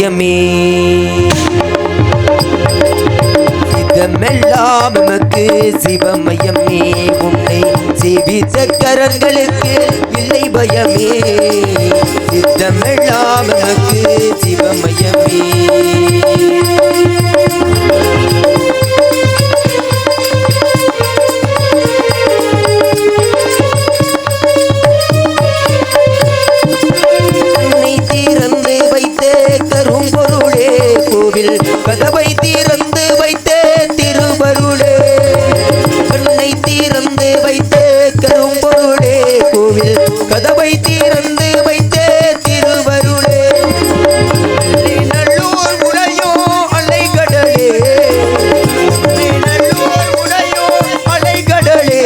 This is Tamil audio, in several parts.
யமே. இதமெல்லாம் நமக்கு சிவமயமே. உன்னை ஜீவித்த கரங்களுக்கு இல்லை பயமே. திறந்து வைத்த திருவருளே. கண்ணை திறந்து வைத்த கரும்பொருளே. கோவில் கதவை திறந்து வைத்த திருவருளே. நல்லூர் உடையோ அலை கடலே நல்லூர் உடையோ அலை கடலே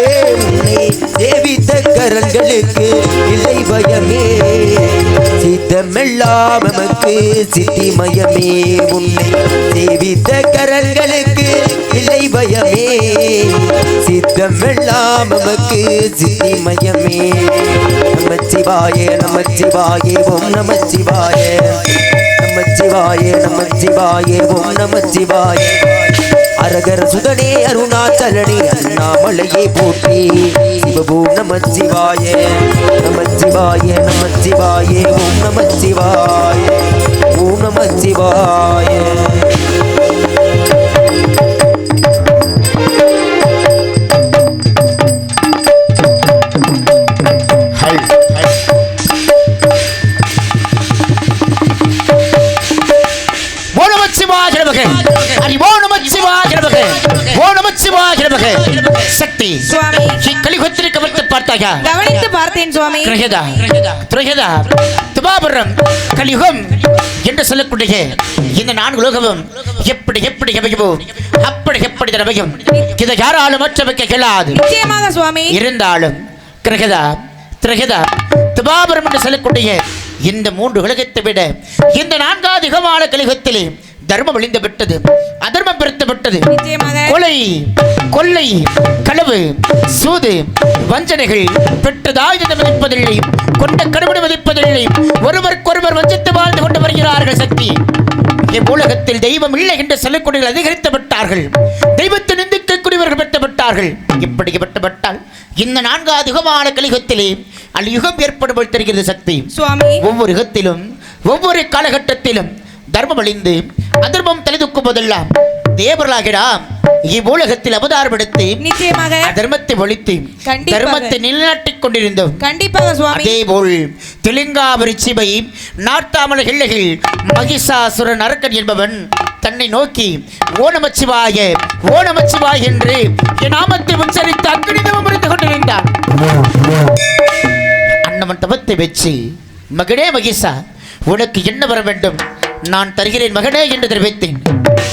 தேவித்த கரங்களுக்கு இல்லை பயமே. சித்தமெல்லாம் எமக்கு சித்திமயமே உன்னை சேவித்த கரங்களுக்கு இல்லை பயமே. சித்தம் சித்தமெல்லாம் எமக்கு சித்திமயமே நமச்சிவாய நமச்சிவாய ஓம் நமச்சிவாய. நமச்சிவாய நமச்சிவாய ஓம் நமச்சிவாய. அரகர சுதனே அருணாச்சலனே அண்ணாமலையே போற்றி. சிவபூ நமச்சிவாய. நமச்சிவாய நமச்சிவாய ஓம் நமச்சிவாய ஓம் நமச்சிவாய. ஓ நமச்சிவாய நமக. ஹரி ஓ நமச்சிவாய நமக. ஓ நமச்சிவாய நமக. சக்தி. சுவாமி. கலிகுத்திரி கவர்த்து பார்த்தாயா? கவனித்து பார்த்தேன் சுவாமி. கிரகதா துரகதா துபாபுரம் கலியுகம் என்று சொல்லக்கூடிய இந்த நான்கு உலகமும் எப்படி எப்படி அமையுமோ அப்படி எப்படி அமையும். இதை யாராலும் மாற்ற வைக்க இயலாது. நிச்சயமாக சுவாமி. இருந்தாலும் கிரகதா திரகதா துபாபுரம் என்று சொல்லக்கூடிய இந்த மூன்று உலகத்தை விட இந்த நான்காவது யுகமான கலியுகத்திலே தர்மம் அழிந்து விட்டது. அதர்மம் பெருத்து விட்டது. கொலை கொள்ளை களவு சூது வஞ்சனைகள் பெற்றதாயுதம் மதிப்பதில்லை. கொண்ட கடுபடி மதிப்பதில்லை. ஒருவருக்கொருவர் வஞ்சித்து வாழ்ந்து கொண்டு வருகிறார்கள் சக்தி. உலகத்தில் தெய்வம் இல்லை என்று சொல்லக்கூடிய அதிகரித்து விட்டார்கள். தெய்வத்தை நிந்திக்கக்கூடியவர்கள் பெற்று விட்டார்கள். இப்படி பெற்றுவிட்டால் இந்த நான்காவது யுகமான கலியுகத்திலே அல் யுகம் ஏற்படும் போல் தெரிகிறது சக்தி. சுவாமி. ஒவ்வொரு யுகத்திலும் ஒவ்வொரு காலகட்டத்திலும் தர்மம் அழிந்து அதர்மம் தலைதூக்கும் போதெல்லாம் தேவர்களாகிடா இவ்வுலகத்தில் அவதாரம் எடுத்து நிச்சயமாக. அதர்மத்தை ஒழித்து. தர்மத்தை நிலைநாட்டிக் கொண்டிருந்தோம். கண்டிப்பாக சுவாமி. அதே போல் தெலுங்காபுரி சிவை நார்த்தாமல கிள்ளைகள் மகிஷாசுரன் அரக்கன் என்பவன் தன்னை நோக்கி ஓணமச்சிவாய ஓணமச்சிவாய் என்று என் நாமத்தை உச்சரித்து அக்கடிதமும் இருந்து கொண்டிருந்தான். அன்னவன் தவத்தை வச்சு மகனே மகிஷா உனக்கு என்ன வர வேண்டும்? நான் தருகிறேன் மகனே என்று தெரிவித்தேன்.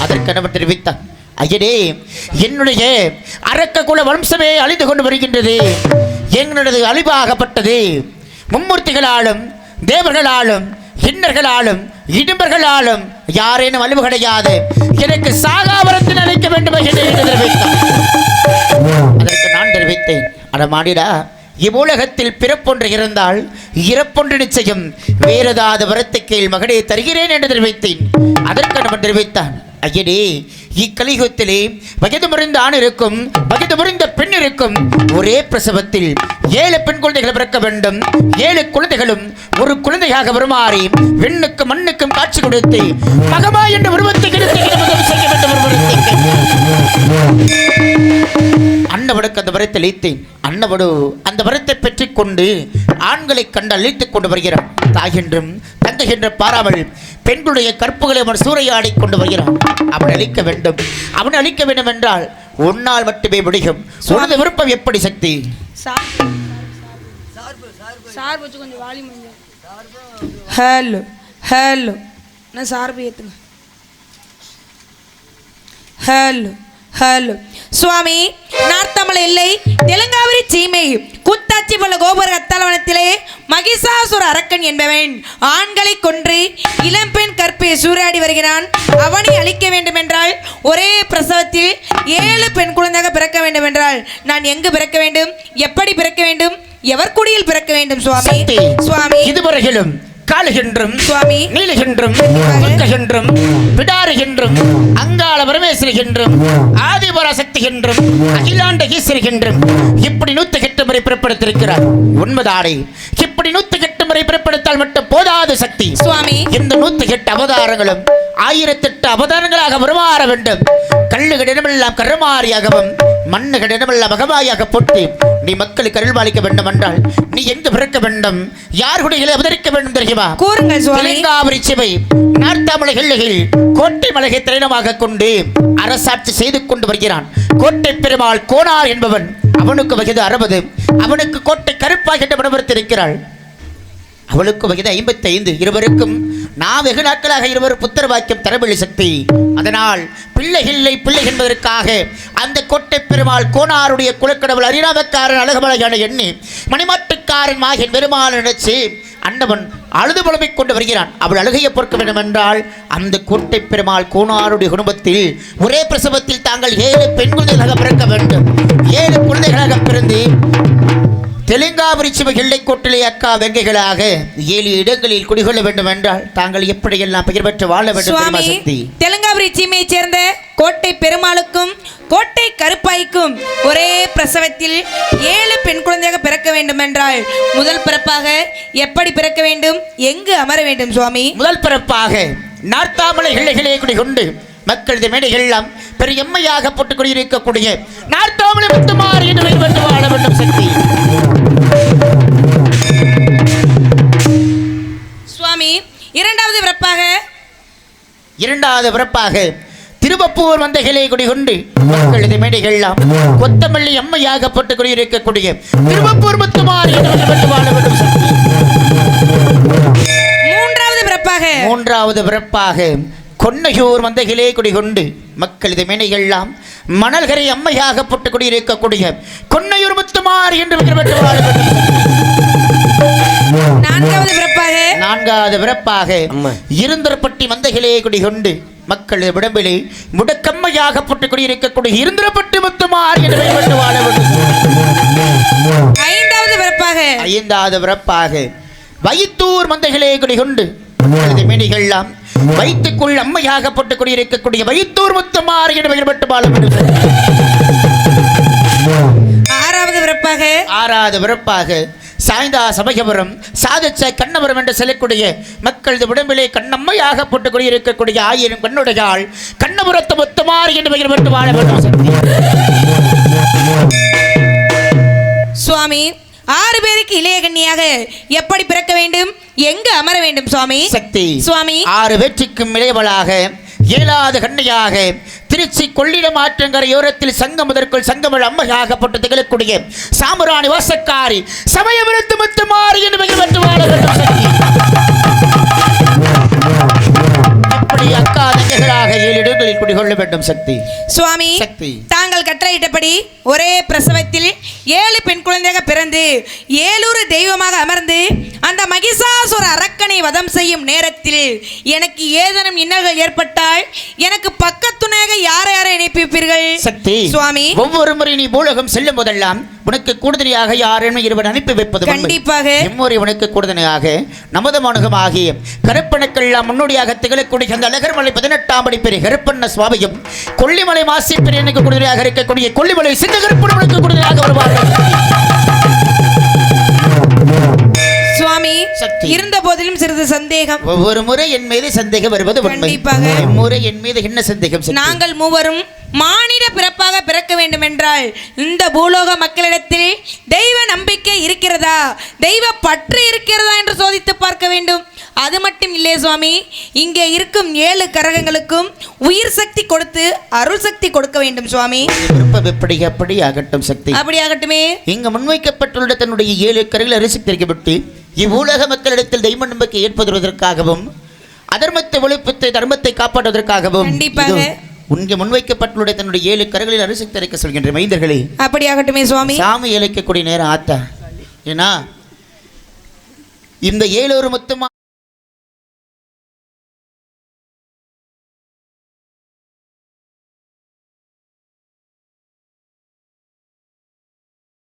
அதற்கு அவன் தெரிவித்தான் ஐயனே என்னுடைய அரக்க குல வம்சமே அழிந்து கொண்டு வருகின்றது. எங்களது அழிவாகப்பட்டது. மும்மூர்த்திகளாலும் தேவர்களாலும் கிண்ணர்களாலும் இடும்பர்களாலும் யாரேனும் அழிவு கிடையாது எனக்கு சாகாவரத்தில் அழைக்க வேண்டும் என்று தெரிவித்தான் அதற்கு நான் தெரிவித்தேன். அடமாடிடா இவ்வுலகத்தில் பிறப்பொன்று இருந்தால் இறப்பொன்று நிச்சயம். வேறதாவது வரத்தை கீழ் மகனே தருகிறேன் என்று தெரிவித்தேன். அதற்கு அவன் தெரிவித்தான். ஐயனே இக்கலியுகத்திலே வயது முறிந்த ஆண் இருக்கும் வயது முறிந்த பெண் இருக்கும். ஒரே பிரசவத்தில் ஏழு பெண் குழந்தைகள் பிறக்க வேண்டும். ஏழு குழந்தைகளும் ஒரு குழந்தையாக வருமாறி விண்ணுக்கும் மண்ணுக்கும் காட்சி கொடுத்து மகமா என்ற உருவத்தை கெடுத்து செய்ய வேண்டும் அன்னவனுக்கு அந்த வரத்தை அளித்தேன். அன்னவடு அந்த வரத்தை பெற்றுக் கொண்டு ஆண்களை கண்டு அழித்துக் கொண்டு வருகிறான். தாய் என்றும் தங்கை என்று பாராமல் பெண்களுடைய கற்புகளை அவன் சூறையாடிக் கொண்டு வருகிறான். அவன் அழிக்க வேண்டும். அவன் அழிக்க வேண்டும் என்றால் உன்னால் மட்டுமே முடியும். உனது விருப்பம் எப்படி சக்தி? Hello hello. நான் சார்பு ஏத்துங்க. ஹலோ. ஹலோ. சுவாமி நார்த்தமலை இல்லை தெலுங்காவரி சீமை கூத்தாச்சி பல கோபுர அத்தலவனத்திலே மகிஷாசுர அரக்கன் என்பவன். ஆண்களை கொன்று இளம்பெண் கற்பை சூறையாடி வருகிறான். அவனை அழிக்க வேண்டும் என்றால் ஒரே பிரசவத்தில் ஏழு பெண் குழந்தையாக பிறக்க வேண்டும் என்றால் நான் எங்கு பிறக்க வேண்டும்? எப்படி பிறக்க வேண்டும்? எவர் குடியில் பிறக்க வேண்டும் சுவாமி? சுவாமி இதுவரையிலும் காளுகின்றும் சுவாமி. நீலகின்றும் என்றும் பிடாரி என்றும் அங்காள பரமேஸ்வரி என்றும் ஆதிபராசக்தி என்றும் அகிலாண்ட ஈஸ்வரி என்றும் இப்படி நூத்தி கெட்டு முறை பிறப்படுத்திருக்கிறார். உண்மைதானே இப்படி நூத்தி கெட்டு முறை பிறப்படுத்தால் மட்டும் போதாது சக்தி. சுவாமி. இந்த நூத்தி எட்டு அவதாரங்களும் ஆயிரத்தெட்டு அவதாரங்களாக உருமாற வேண்டும். கல்லுகளிடமெல்லாம் கருமாறியாகவும் மண்ணுகளிடமெல்லாம் மகமாயாக போட்டு நீ மக்களுக்கு அருள்பாலிக்க வேண்டும் என்றால் நீ எங்கு பிறக்க வேண்டும்? யார் குடிகளை அவதரிக்க வேண்டும் தெரியுமா? கூறுங்கள் சுவாமி. தெலுங்காபுரி சிவை நார்த்தாமலை எல்லையில் கோட்டை மலையை திரைனமாக கொண்டு அரசாட்சி செய்து கொண்டு வருகிறான். கோட்டை பெருமாள் கோனார் என்பவன் அவனுக்கு வயது அறுபது. அவனுக்கு கோட்டை கருப்பாக என்ற மனவர்த்திருக்கிறாள் அவளுக்கு வயது ஐம்பத்தி ஐந்து இருவருக்கும் நான் வெகு நாட்களாக இருவர் புத்திர வாக்கியம் தரவில்லை சக்தி. அதனால் பிள்ளைகளை பிள்ளை என்பதற்காக அந்த கோட்டை பெருமாள் கோனாருடைய குலக்கடவுள் அரிராமக்காரன் அழகமலையான எண்ணி மணிமாட்டுக்காரன் மாகின் பெருமாள் நினைச்சு அண்டவன் அழுது புலமை கொண்டு வருகிறான். அவள் அழுகையை பொறுக்க வேண்டும் என்றால் அந்த கோட்டை பெருமாள் கோனாருடைய குடும்பத்தில் ஒரே பிரசவத்தில் தாங்கள் ஏழு பெண் குழந்தைகளாக பிறக்க வேண்டும். ஏழு குழந்தைகளாக பிறந்து தெலுங்காபுரி சிவ எல்லைக்கோட்டிலே அக்கா வெங்கைகளாக ஏழு இடங்களில் குடிகொள்ள வேண்டும் என்றால் தாங்கள் எப்படியெல்லாம் பெயர் பெற்று வாழ வேண்டும் தெலுங்காபுரி சீமையைச் சேர்ந்த கோட்டை பெருமாளுக்கும் கோட்டை கருப்பாய்க்கும் ஒரே பிரசவத்தில் ஏழு பெண் குழந்தையாக பிறக்க வேண்டும் என்றால் முதல் பிறப்பாக எப்படி பிறக்க வேண்டும்? எங்கு அமர வேண்டும் சுவாமி? முதல் பிறப்பாக நார்த்தாமலை எல்லைகளே குடிகொண்டு மக்களது மேடைகள் எல்லாம் பெரிய எம்மையாக போட்டுக் கொண்டிருக்கக்கூடிய நார்த்தாமலை முத்துமாறு என்று வாழ வேண்டும் சக்தி. சுவாமி இரண்டாவது பிறப்பாக? இரண்டாவது பிறப்பாக திருவப்பூர் வந்தைகளே குடிகொண்டு மக்களது மேடைகள் எல்லாம் கொத்தமல்லி அம்மையாக போட்டுக் கொண்டிருக்கக்கூடிய திருவப்பூர் சக்தி மூன்றாவது பிறப்பாக? மூன்றாவது பிறப்பாக கொன்னையூர் மந்தைகளே குடிகொண்டு மக்கள் இது மேனையெல்லாம் மணல்கரை அம்மையாக போட்டு குடியிருக்கக்கூடிய கொன்னையூர் முத்துமார் என்று பெயர். நான்காவது பிறப்பாக நான்காவது பிறப்பாக. இருந்தரப்பட்டி மந்தைகளே குடிகொண்டு மக்கள் விடம்பிலே முடக்கம்மையாக போட்டு குடியிருக்கக்கூடிய இருந்திரப்பட்டி முத்துமார் என்று பெயர் வாழ. ஐந்தாவது பிறப்பாக ஐந்தாவது பிறப்பாக வைத்தூர் மந்தைகளே குடிகொண்டு மேனிகள்லாம் வைத்துக்குள் அம்மையாக போட்டுக் கொண்டிருக்கக்கூடிய வைத்தூர் முத்தமாறு என்று பெயர் பெற்று வாழ வேண்டும். ஆறாவது பிறப்பாக? ஆறாவது பிறப்பாக சாய்ந்தா சமயபுரம் சாதிச்ச கண்ணபுரம் என்று சொல்லக்கூடிய மக்களது உடம்பிலே கண்ணம்மையாக போட்டுக் கொண்டிருக்கக்கூடிய ஆயிரம் கண்ணுடையாள் கண்ணபுரத்து முத்தமாறு என்று பெயர் பெற்று வாழ வேண்டும். சுவாமி ஆறு பேருக்கு இளைய கன்னியாக எப்படி பிறக்க வேண்டும்? எங்கு அமர வேண்டும் சுவாமி? சக்தி. சுவாமி. ஆறு வெற்றிக்கும் இளையவளாக ஏழாவது கண்ணையாக திருச்சி கொள்ளிடம் ஆற்றங்கரையோரத்தில் சங்கம் முதற்குள் சங்கமிழ் அம்மையாகப்பட்டு திகழக்கூடிய சாமுராணி வாசக்காரி சமயபுரத்து முத்துமாரி என்று பெற்று வாழ வேண்டும் இடங்களில் குடிகொள்ள வேண்டும் சக்தி. சுவாமி சக்தி. தாங்கள் கட்டளையிட்டபடி ஒரே பிரசவத்தில் ஏழு பெண் குழந்தையாக பிறந்து ஏழூறு தெய்வமாக அமர்ந்து அந்த மகிஷாசுர அரக்கனை வதம் செய்யும் நேரத்தில் எனக்கு ஏதேனும் இன்னல்கள் ஏற்பட்டால் எனக்கு பக்கத்துணையாக யாரை யாரை இணைப்பிப்பீர்கள்? சக்தி சுவாமி. ஒவ்வொரு முறை நீ பூலகம் செல்லும் போதெல்லாம் உனக்கு கூடுதலாக யாரேனும் இருவர் அனுப்பி வைப்பது. கண்டிப்பாக. எம்முறை உனக்கு கூடுதலாக நமது மனுகமாகிய கருப்பனுக்கெல்லாம் முன்னோடியாக திகழக்கூடிய அந்த அழகர்மலை பதினெட்டாம் படி பெரிய கருப்பண்ண சுவாமியும் கொல்லிமலை மாசி பெரியனுக்கு கூடுதலாக இருக்கக்கூடிய கொல்லிமலை சிங்க கருப்பன் உனக்கு கூடுதலாக வருவார்கள் சுவாமி. இருந்த போதிலும் சிறிது சந்தேகம் ஒவ்வொரு முறை என் மீது சந்தேகம் வருவது உண்மை கண்டிப்பாக. இம்முறை என் மீது என்ன சந்தேகம்? நாங்கள் மூவரும் மானிட பிறப்பாக பிறக்க வேண்டும் என்றால் இந்த பூலோக மக்களிடத்தில் தெய்வ நம்பிக்கை இருக்கிறதா? தெய்வ பற்று இருக்கிறதா என்று சோதித்து பார்க்க வேண்டும். அது மட்டும் இல்லை சுவாமி இங்கே இருக்கும் ஏழு கரகங்களுக்கும் உயிர் சக்தி கொடுத்து அருள் சக்தி கொடுக்க வேண்டும் சுவாமி. விருப்பம் எப்படி? அப்படி ஆகட்டும் சக்தி. அப்படியாகட்டுமே இங்கு முன்வைக்கப்பட்டுள்ள தன்னுடைய ஏழு கரைகள் அரிசி தெரிவிக்கப்பட்டு இவ்வுலக மக்களிடத்தில் தெய்வ நம்பிக்கை ஏற்படுவதற்காகவும் அதர்மத்தை ஒழிப்பித்து தர்மத்தை காப்பாற்றுவதற்காகவும். கண்டிப்பாக. இங்கு முன்வைக்கப்பட்டுள்ள தன்னுடைய ஏழு கரைகளில் அரிசி தெரிவிக்க சொல்கின்ற மைந்தர்களே அப்படியாகட்டுமே சுவாமி. சாமி இழைக்கக்கூடிய நேரம் ஆத்தா. ஏன்னா இந்த ஏழு ஒரு மொத்தமா